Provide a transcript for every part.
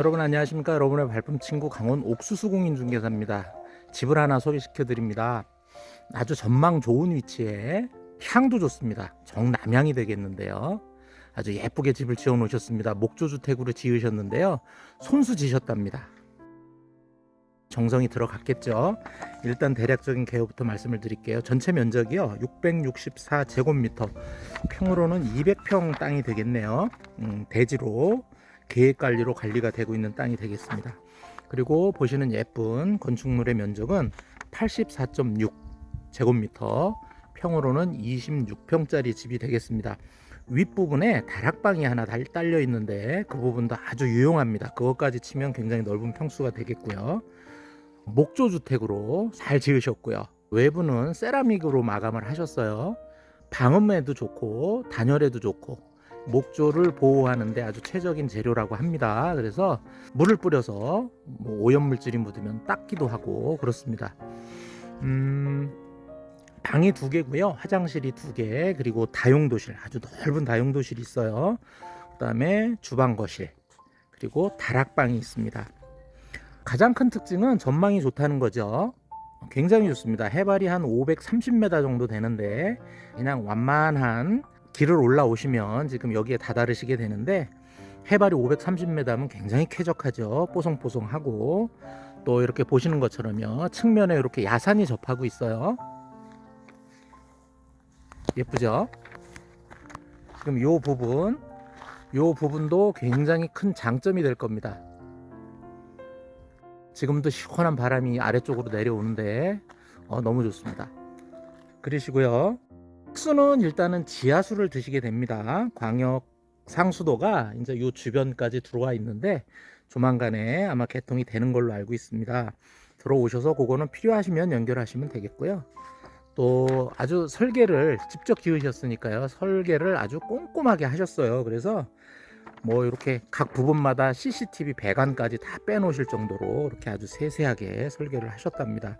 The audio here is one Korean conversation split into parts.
여러분 안녕하십니까? 여러분의 발품 친구 강원 옥수수 공인 중개사입니다. 집을 하나 소개시켜 드립니다. 아주 전망 좋은 위치에 향도 좋습니다. 정남향이 되겠는데요. 아주 예쁘게 집을 지어 놓으셨습니다. 목조주택으로 지으셨는데요. 손수 지셨답니다. 정성이 들어갔겠죠? 일단 대략적인 개요부터 말씀을 드릴게요. 전체 면적이요. 664제곱미터. 평으로는 200평 땅이 되겠네요. 음, 대지로 계획관리로 관리가 되고 있는 땅이 되겠습니다. 그리고 보시는 예쁜 건축물의 면적은 84.6 제곱미터, 평으로는 26평짜리 집이 되겠습니다. 윗부분에 다락방이 하나 달- 딸려 있는데 그 부분도 아주 유용합니다. 그것까지 치면 굉장히 넓은 평수가 되겠고요. 목조 주택으로 잘 지으셨고요. 외부는 세라믹으로 마감을 하셨어요. 방음에도 좋고 단열에도 좋고 목조를 보호하는데 아주 최적인 재료라고 합니다. 그래서 물을 뿌려서 뭐 오염물질이 묻으면 닦기도 하고 그렇습니다. 음, 방이 두 개고요. 화장실이 두 개, 그리고 다용도실, 아주 넓은 다용도실이 있어요. 그 다음에 주방 거실, 그리고 다락방이 있습니다. 가장 큰 특징은 전망이 좋다는 거죠. 굉장히 좋습니다. 해발이 한 530m 정도 되는데 그냥 완만한 길을 올라오시면 지금 여기에 다다르시게 되는데 해발이 530m면 굉장히 쾌적하죠. 뽀송뽀송하고 또 이렇게 보시는 것처럼요. 측면에 이렇게 야산이 접하고 있어요. 예쁘죠? 지금 요 부분 요 부분도 굉장히 큰 장점이 될 겁니다. 지금도 시원한 바람이 아래쪽으로 내려오는데 어, 너무 좋습니다. 그러시고요. 특수는 일단은 지하수를 드시게 됩니다. 광역 상수도가 이제 이 주변까지 들어와 있는데 조만간에 아마 개통이 되는 걸로 알고 있습니다. 들어오셔서 그거는 필요하시면 연결하시면 되겠고요. 또 아주 설계를 직접 지으셨으니까요. 설계를 아주 꼼꼼하게 하셨어요. 그래서 뭐 이렇게 각 부분마다 CCTV 배관까지 다 빼놓으실 정도로 이렇게 아주 세세하게 설계를 하셨답니다.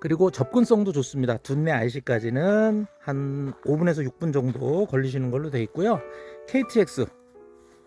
그리고 접근성도 좋습니다. 둔내 IC까지는 한 5분에서 6분 정도 걸리시는 걸로 되어 있고요. KTX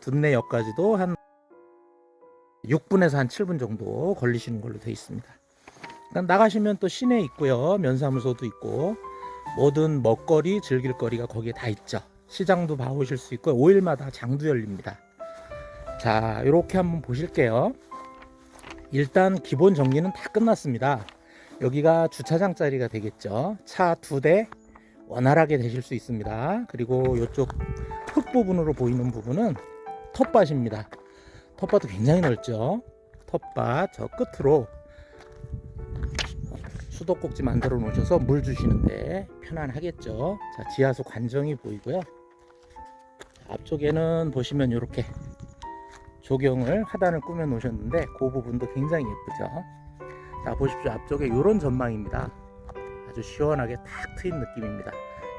둔내역까지도 한 6분에서 한 7분 정도 걸리시는 걸로 되어 있습니다. 나가시면 또 시내 있고요. 면사무소도 있고 모든 먹거리, 즐길 거리가 거기에 다 있죠. 시장도 봐오실 수 있고 5일마다 장도 열립니다. 자, 이렇게 한번 보실게요. 일단 기본 정리는 다 끝났습니다. 여기가 주차장 자리가 되겠죠. 차 두 대 원활하게 되실 수 있습니다. 그리고 이쪽 흙 부분으로 보이는 부분은 텃밭입니다. 텃밭도 굉장히 넓죠. 텃밭 저 끝으로 수도꼭지 만들어 놓으셔서 물 주시는데 편안하겠죠. 자, 지하수 관정이 보이고요. 앞쪽에는 보시면 이렇게 조경을 하단을 꾸며 놓으셨는데 그 부분도 굉장히 예쁘죠. 자 보십시오. 앞쪽에 이런 전망입니다. 아주 시원하게 탁 트인 느낌입니다.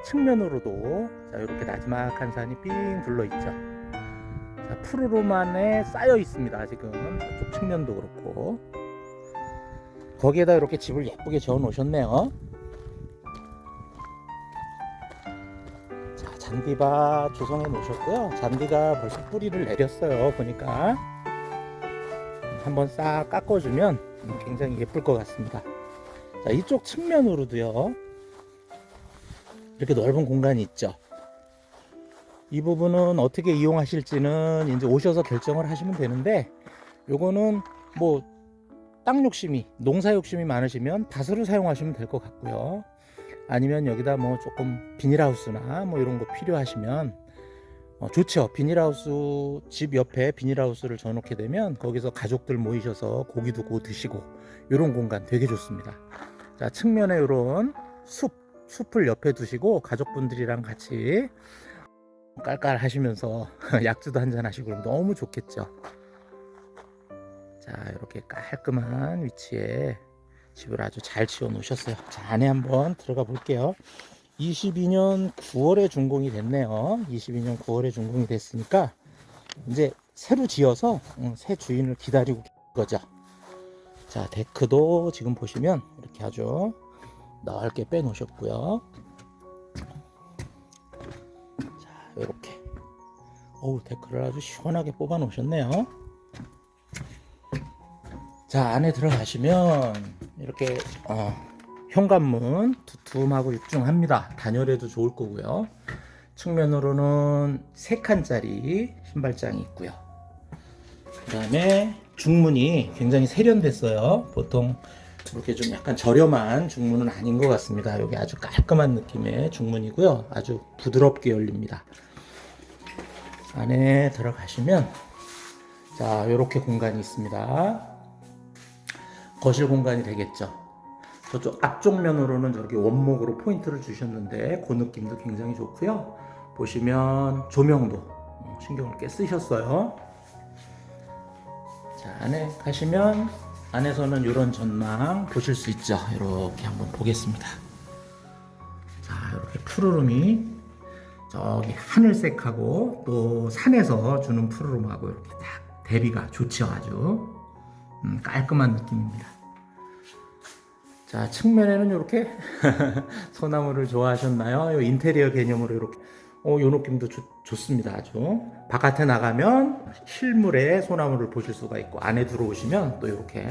측면으로도 자 이렇게 나지막한 산이 삥 둘러 있죠. 자 푸르르만에 쌓여 있습니다 지금. 이쪽 측면도 그렇고. 거기에다 이렇게 집을 예쁘게 지어 놓으셨네요. 자 잔디밭 조성해 놓으셨고요. 잔디가 벌써 뿌리를 내렸어요 보니까. 한번 싹 깎아주면 굉장히 예쁠 것 같습니다. 자, 이쪽 측면으로도요. 이렇게 넓은 공간이 있죠. 이 부분은 어떻게 이용하실지는 이제 오셔서 결정을 하시면 되는데 요거는 뭐 땅 욕심이 농사 욕심이 많으시면 밭으로 사용하시면 될 것 같고요. 아니면 여기다 뭐 조금 비닐하우스나 뭐 이런 거 필요하시면 어, 좋죠. 비닐하우스 집 옆에 비닐하우스를 져놓게 되면 거기서 가족들 모이셔서 고기도 구워 드시고 이런 공간 되게 좋습니다. 자 측면에 이런 숲 숲을 옆에 두시고 가족분들이랑 같이 깔깔 하시면서 약주도 한잔 하시고 그럼 너무 좋겠죠. 자 이렇게 깔끔한 위치에 집을 아주 잘 지어 놓으셨어요. 자 안에 한번 들어가 볼게요. 22년 9월에 준공이 됐네요. 22년 9월에 준공이 됐으니까 이제 새로 지어서 음, 새 주인을 기다리고 거죠. 자, 데크도 지금 보시면 이렇게 아주 넓게 빼놓으셨고요. 자, 이렇게. 어우, 데크를 아주 시원하게 뽑아 놓으셨네요. 자 안에 들어가시면 이렇게 어, 현관문 두툼하고 육중합니다. 단열에도 좋을 거고요. 측면으로는 세 칸짜리 신발장이 있고요. 그 다음에 중문이 굉장히 세련됐어요. 보통 이렇게 좀 약간 저렴한 중문은 아닌 것 같습니다. 여기 아주 깔끔한 느낌의 중문이고요. 아주 부드럽게 열립니다. 안에 들어가시면 자 이렇게 공간이 있습니다. 거실 공간이 되겠죠. 저쪽 앞쪽 면으로는 저렇게 원목으로 포인트를 주셨는데 그 느낌도 굉장히 좋고요. 보시면 조명도 어, 신경을 꽤 쓰셨어요. 자 안에 가시면 안에서는 이런 전망 보실 수 있죠. 이렇게 한번 보겠습니다. 자 이렇게 푸르름이 저기 하늘색하고 또 산에서 주는 푸르름하고 이렇게 딱 대비가 좋죠 아주 음, 깔끔한 느낌입니다. 자 측면에는 이렇게 소나무를 좋아하셨나요? 요 인테리어 개념으로 이렇게 어, 요 느낌도 좋, 좋습니다 아주 바깥에 나가면 실물의 소나무를 보실 수가 있고 안에 들어오시면 또 이렇게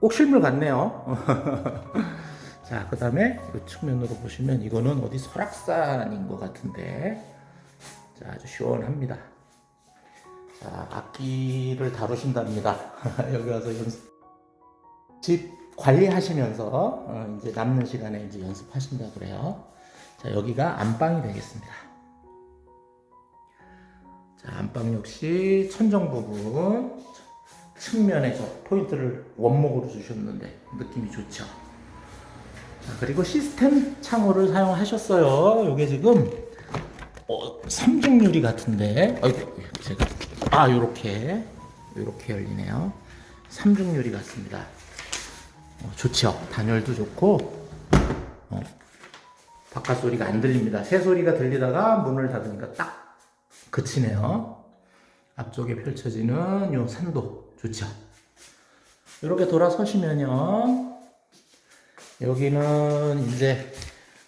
꼭 실물 같네요. 자, 그 다음에 이 측면으로 보시면 이거는 어디 설악산인 것 같은데 자, 아주 시원합니다. 자, 악기를 다루신답니다. 여기 와서 연습 집 관리하시면서 어, 이제 남는 시간에 이제 연습하신다 그래요. 자, 여기가 안방이 되겠습니다. 자, 안방 역시 천정 부분 측면에 저 포인트를 원목으로 주셨는데 느낌이 좋죠. 자, 그리고 시스템 창호를 사용하셨어요. 이게 지금 어, 삼중 유리 같은데, 아이고 제가 아 요렇게 요렇게 열리네요. 삼중 유리 같습니다. 어, 좋죠. 단열도 좋고 어, 바깥 소리가 안 들립니다. 새 소리가 들리다가 문을 닫으니까 딱 그치네요. 앞쪽에 펼쳐지는 요 산도 좋죠. 이렇게 돌아서시면요. 여기는 이제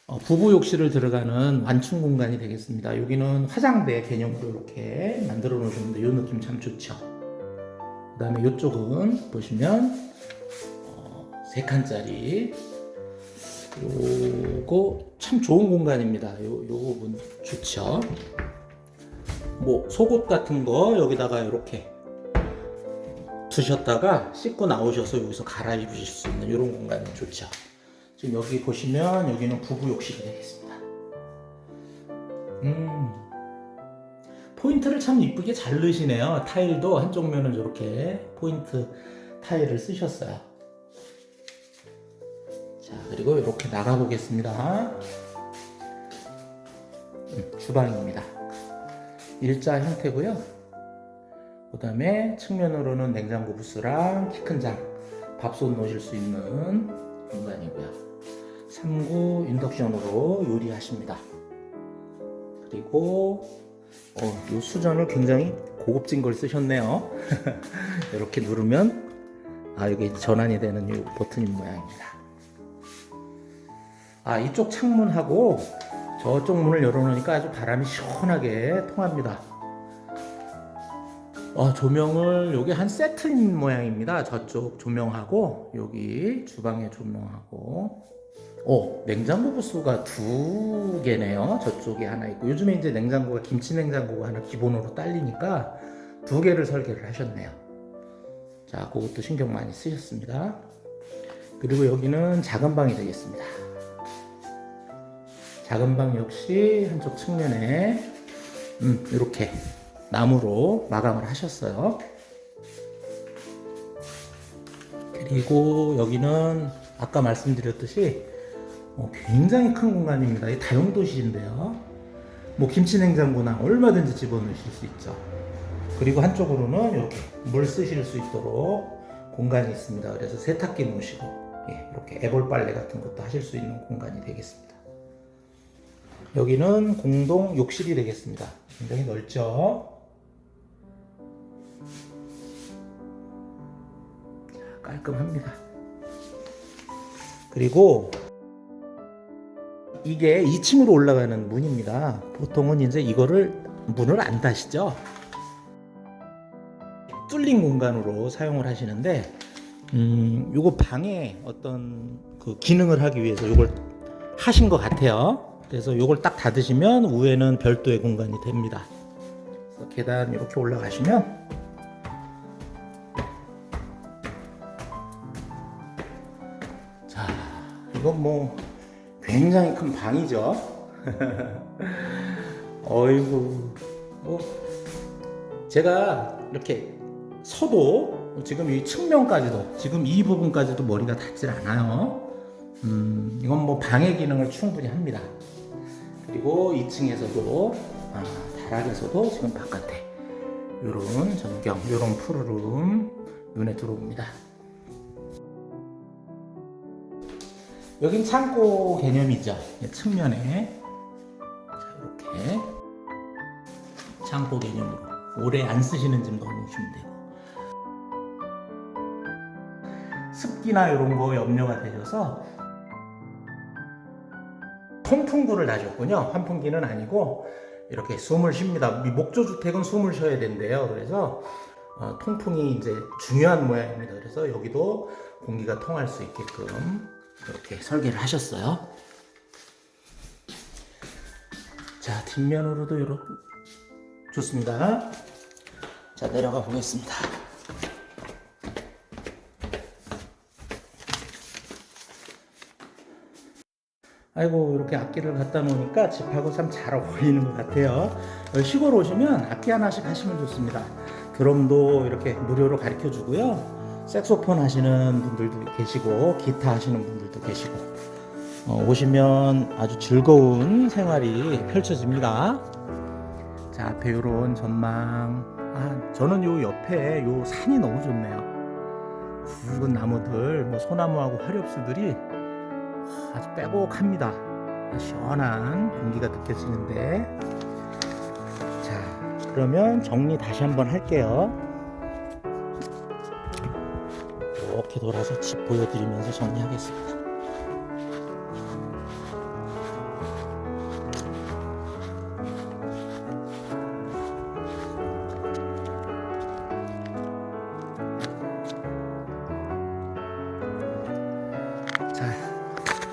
어, 부부 욕실을 들어가는 완충 공간이 되겠습니다. 여기는 화장대 개념으로 이렇게 만들어 놓으셨는데 이 느낌 참 좋죠. 그 다음에 이쪽은 보시면 어, 세 칸짜리 요거 참 좋은 공간입니다. 요, 요 부분 좋죠. 뭐 속옷 같은 거 여기다가 이렇게 두셨다가 씻고 나오셔서 여기서 갈아입으실 수 있는 이런 공간은 좋죠. 지금 여기 보시면 여기는 부부 욕실이 되겠습니다. 음. 포인트를 참 이쁘게 잘 넣으시네요. 타일도 한쪽 면은 이렇게 포인트 타일을 쓰셨어요. 자, 그리고 이렇게 나가 보겠습니다. 음, 주방입니다. 일자 형태고요. 그 다음에 측면으로는 냉장고 부스랑 키 큰 장, 밥솥 놓으실 수 있는 공간이고요. 3구 인덕션으로 요리하십니다. 그리고 어, 이 수전을 굉장히 고급진 걸 쓰셨네요. 이렇게 누르면 아 여기 전환이 되는 이 버튼인 모양입니다. 아 이쪽 창문하고 저쪽 문을 열어놓으니까 아주 바람이 시원하게 통합니다. 어, 조명을 여기 한 세트인 모양입니다. 저쪽 조명하고 여기 주방의 조명하고 오 냉장고 부스가 두 개네요. 저쪽에 하나 있고 요즘에 이제 냉장고가 김치 냉장고가 하나 기본으로 딸리니까 두 개를 설계를 하셨네요. 자, 그것도 신경 많이 쓰셨습니다. 그리고 여기는 작은 방이 되겠습니다. 작은 방 역시 한쪽 측면에 음, 이렇게 나무로 마감을 하셨어요. 그리고 여기는 아까 말씀드렸듯이 어, 굉장히 큰 공간입니다. 이 다용도실인데요. 뭐 김치 냉장고나 얼마든지 집어넣으실 수 있죠. 그리고 한쪽으로는 이렇게 물 쓰실 수 있도록 공간이 있습니다. 그래서 세탁기 놓으시고 예, 이렇게 애벌 빨래 같은 것도 하실 수 있는 공간이 되겠습니다. 여기는 공동 욕실이 되겠습니다. 굉장히 넓죠. 깔끔합니다. 그리고 이게 2층으로 올라가는 문입니다. 보통은 이제 이거를 문을 안 닫시죠. 뚫린 공간으로 사용을 하시는데 음, 요거 방에 어떤 그 기능을 하기 위해서 요걸 하신 것 같아요. 그래서 요걸 딱 닫으시면 위에는 별도의 공간이 됩니다. 그래서 계단 이렇게 올라가시면 자, 이건 뭐 굉장히 큰 방이죠. 어이구, 뭐 제가 이렇게 서도 지금 이 측면까지도 지금 이 부분까지도 머리가 닿질 않아요. 음, 이건 뭐 방해 기능을 충분히 합니다. 그리고 2층에서도 아, 다락에서도 지금 바깥에 요런 전경, 요런 푸르름 눈에 들어옵니다. 여긴 창고 개념이죠. 예, 측면에 자, 이렇게 창고 개념으로 오래 안 쓰시는 집 넣어놓으시면 되고 습기나 이런 거 염려가 되셔서 통풍구를 놔줬군요. 환풍기는 아니고 이렇게 숨을 쉽니다. 이 목조 주택은 숨을 쉬어야 된대요. 그래서 어, 통풍이 이제 중요한 모양입니다. 그래서 여기도 공기가 통할 수 있게끔 이렇게 설계를 하셨어요. 자 뒷면으로도 이렇게 좋습니다. 자 내려가 보겠습니다. 아이고 이렇게 악기를 갖다 놓으니까 집하고 참 잘 어울리는 것 같아요. 어, 시골 오시면 악기 하나씩 하시면 좋습니다. 드럼도 이렇게 무료로 가르쳐 주고요. 색소폰 하시는 분들도 계시고 기타 하시는 분들도 계시고 어, 오시면 아주 즐거운 생활이 펼쳐집니다. 자 앞에 이런 전망. 아 저는 요 옆에 요 산이 너무 좋네요. 굵은 나무들, 뭐 소나무하고 화렵수들이 아주 빼곡합니다. 시원한 공기가 느껴지는데 자 그러면 정리 다시 한번 할게요. 이렇게 돌아서 집 보여드리면서 정리하겠습니다.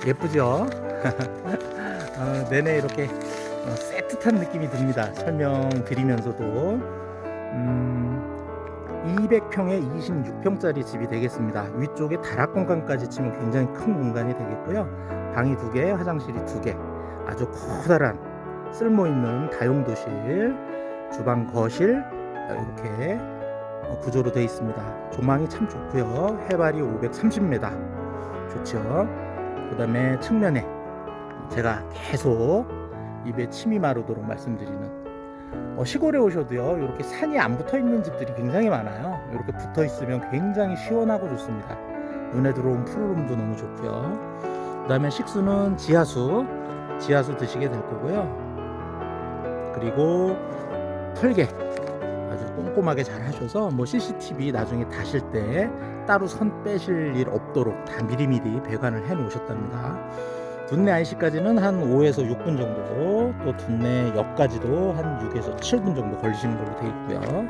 예쁘죠? 어, 내내 이렇게 어, 세트한 느낌이 듭니다. 설명드리면서도 음, 200평에 26평짜리 집이 되겠습니다. 위쪽에 다락 공간까지 치면 굉장히 큰 공간이 되겠고요. 방이 두 개, 화장실이 두 개, 아주 커다란 쓸모 있는 다용도실, 주방 거실 이렇게 어, 구조로 되어 있습니다. 조망이 참 좋고요. 해발이 530m 좋죠. 그 다음에 측면에 제가 계속 입에 침이 마르도록 말씀드리는 어, 시골에 오셔도요 이렇게 산이 안 붙어 있는 집들이 굉장히 많아요. 이렇게 붙어 있으면 굉장히 시원하고 좋습니다. 눈에 들어온 푸르름도 너무 좋고요. 그 다음에 식수는 지하수 지하수 드시게 될 거고요. 그리고 설계 아주 꼼꼼하게 잘 하셔서 뭐 CCTV 나중에 다실 때 따로 선 빼실 일 없도록 다 미리미리 배관을 해 놓으셨답니다. 둔내 IC까지는 한 5에서 6분 정도, 또 둔내역까지도 한 6에서 7분 정도 걸리시는 걸로 되어 있고요.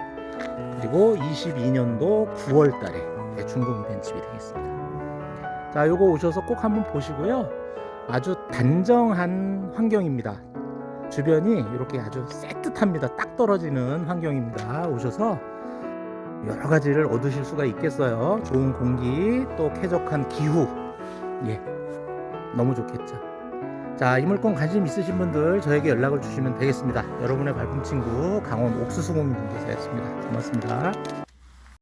그리고 22년도 9월 달에 대충공이 된 집이 되겠습니다. 자, 요거 오셔서 꼭 한번 보시고요. 아주 단정한 환경입니다. 주변이 이렇게 아주 새뜻합니다. 딱 떨어지는 환경입니다. 오셔서 여러 가지를 얻으실 수가 있겠어요. 좋은 공기, 또 쾌적한 기후. 예. 너무 좋겠죠. 자, 이 물건 관심 있으신 분들 저에게 연락을 주시면 되겠습니다. 여러분의 발품 친구 강원 옥수수 공인중개사였습니다. 고맙습니다.